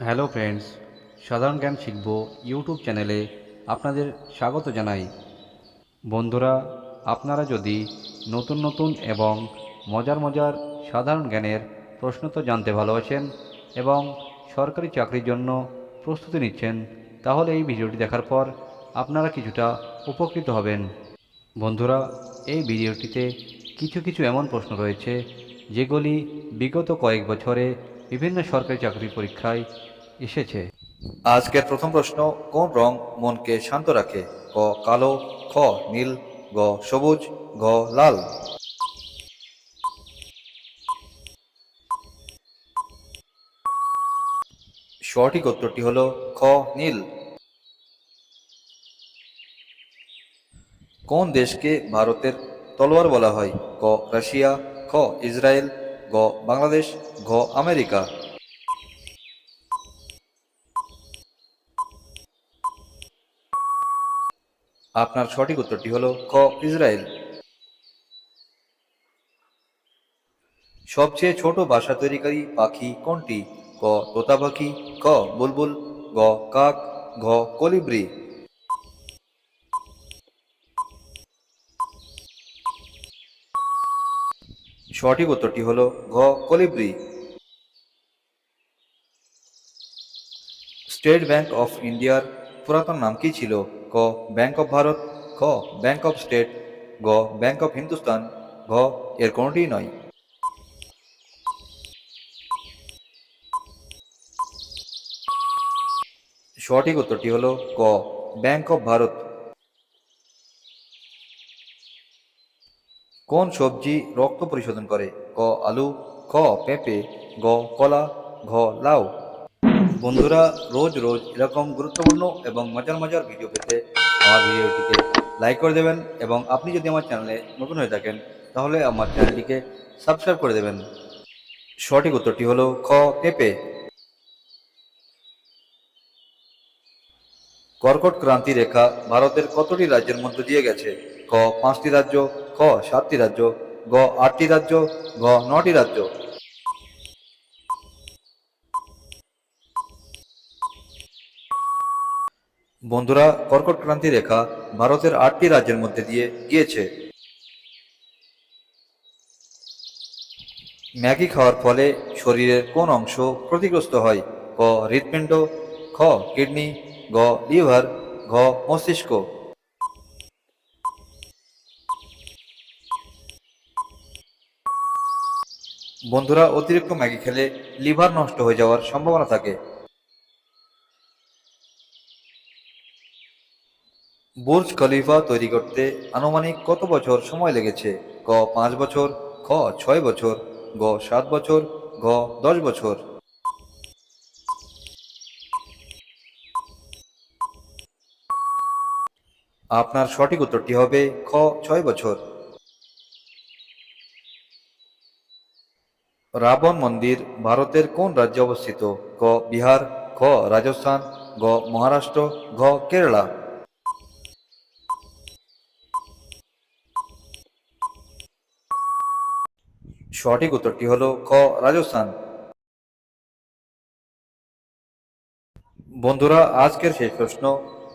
Hello friends, সাধারণ জ্ঞান শিখব ইউটিউব চ্যানেলে আপনাদের স্বাগত জানাই। বন্ধুরা, আপনারা যদি নতুন নতুন এবং মজার মজার সাধারণ জ্ঞানের প্রশ্নোত্তর জানতে ভালোবাসেন এবং সরকারি চাকরির জন্য প্রস্তুতি নিচ্ছেন, তাহলে এই ভিডিওটি দেখার পর আপনারা কিছুটা উপকৃত হবেন। বন্ধুরা, এই ভিডিওটিতে কিছু কিছু এমন প্রশ্ন রয়েছে, যেগুলি বিগত কয়েক বছরে বিভিন্ন সরকারি চাকরি পরীক্ষায় এসেছে। আজকের প্রথম প্রশ্ন, কোন রং মনকে শান্ত রাখে? ক, কালো, খ, নীল, গ, সবুজ, ঘ, লাল। সঠিক উত্তরটি হল খ, নীল। কোন দেশকে ভারতের তলোয়ার বলা হয়? ক, রাশিয়া, খ, ইসরায়েল গ, বাংলাদেশ, ঘ, আমেরিকা। আপনার সঠিক উত্তরটি হলো খ ইসরায়েল। সবচেয়ে ছোট বাসা তৈরিকারী পাখি কোনটি? ক তোতা পাখি ক, বুলবুল, গ, কাক, ঘ, কলিব্রি। সঠিক উত্তরটি হলো ঘ, কলিব্রি। স্টেট ব্যাংক অফ ইন্ডিয়ার পুরাতন নাম কি ছিল? ক, ব্যাংক অফ ভারত, খ, ব্যাংক অফ স্টেট, গ, ব্যাংক অফ হিন্দুস্তান, ঘ, এর কোনোটিই নয়। সঠিক উত্তরটি হলো ক, ব্যাংক অফ ভারত। কোন সবজি রক্ত পরিশোধন করে? ক, আলু, খ, পেঁপে, গ, কলা, ঘ, লাউ। বন্ধুরা, রোজ রোজ এরকম গুরুত্বপূর্ণ এবং মজার মজার ভিডিও পেতে আমার ভিডিওটিকে লাইক করে দেবেন এবং আপনি যদি আমার চ্যানেলে নতুন হয়ে থাকেন, তাহলে আমার চ্যানেলটিকে সাবস্ক্রাইব করে দেবেন। সঠিক উত্তরটি হলো খ, পেঁপে। কর্কট ক্রান্তি রেখা ভারতের কতটি রাজ্যের মধ্য দিয়ে গেছে? ক, পাঁচটি রাজ্য। খ সাতটি রাজ্য, গ আটটি রাজ্য, ঘ নটি রাজ্য। বন্ধুরা, কর্কট ক্রান্তি রেখা ভারতের আটটি রাজ্যের মধ্যে দিয়ে গিয়েছে। ম্যাগি খাওয়ার ফলে শরীরের কোন অংশ ক্ষতিগ্রস্ত হয়? ক হৃৎপিণ্ড, খ কিডনি, গ লিভার, ঘ মস্তিষ্ক। বন্ধুরা অতিরিক্ত ম্যাগি খেলে লিভার নষ্ট হয়ে যাওয়ার সম্ভাবনা থাকে। বুর্জ খলিফা তৈরি করতে আনুমানিক কত বছর সময় লেগেছে? ক পাঁচ বছর, খ ছয় বছর, গ সাত বছর, ঘ দশ বছর। আপনার সঠিক উত্তরটি হবে খ ছয় বছর। রাবণ মন্দির ভারতের কোন রাজ্যে অবস্থিত? ক, বিহার, খ, রাজস্থান, গ, মহারাষ্ট্র, ঘ, কেরালা। সঠিক উত্তরটি হল খ, রাজস্থান। বন্ধুরা, আজকের শেষ প্রশ্ন,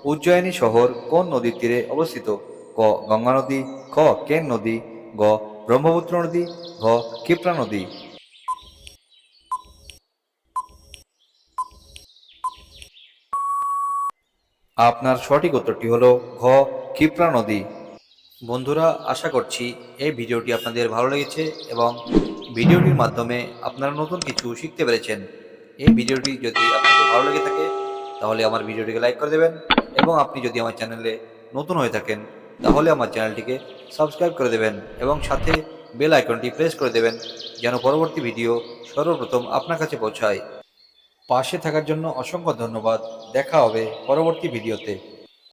উজ্জয়িনী শহর কোন নদীর তীরে অবস্থিত? ক, গঙ্গা নদী, খ, কেন নদী, গ, ব্রহ্মপুত্র নদী, ঘ, ক্ষিপ্রা নদী। আপনার সঠিক উত্তরটি হলো ঘ, ক্ষিপ্রা নদী। বন্ধুরা, আশা করছি এই ভিডিওটি আপনাদের ভালো লেগেছে এবং ভিডিওটির মাধ্যমে আপনারা নতুন কিছু শিখতে পেরেছেন। এই ভিডিওটি যদি আপনাদের ভালো লেগে থাকে, তাহলে আমার ভিডিওটিকে লাইক করে দেবেন এবং আপনি যদি আমার চ্যানেলে নতুন হয়ে থাকেন, তাহলে আমার চ্যানেলটিকে সাবস্ক্রাইব করে দেবেন এবং সাথে বেল আইকনটি প্রেস করে দেবেন যেন পরবর্তী ভিডিও সর্বপ্রথম আপনার কাছে পৌঁছায়। পাশে থাকার জন্য অসংখ্য ধন্যবাদ। দেখা হবে পরবর্তী ভিডিওতে।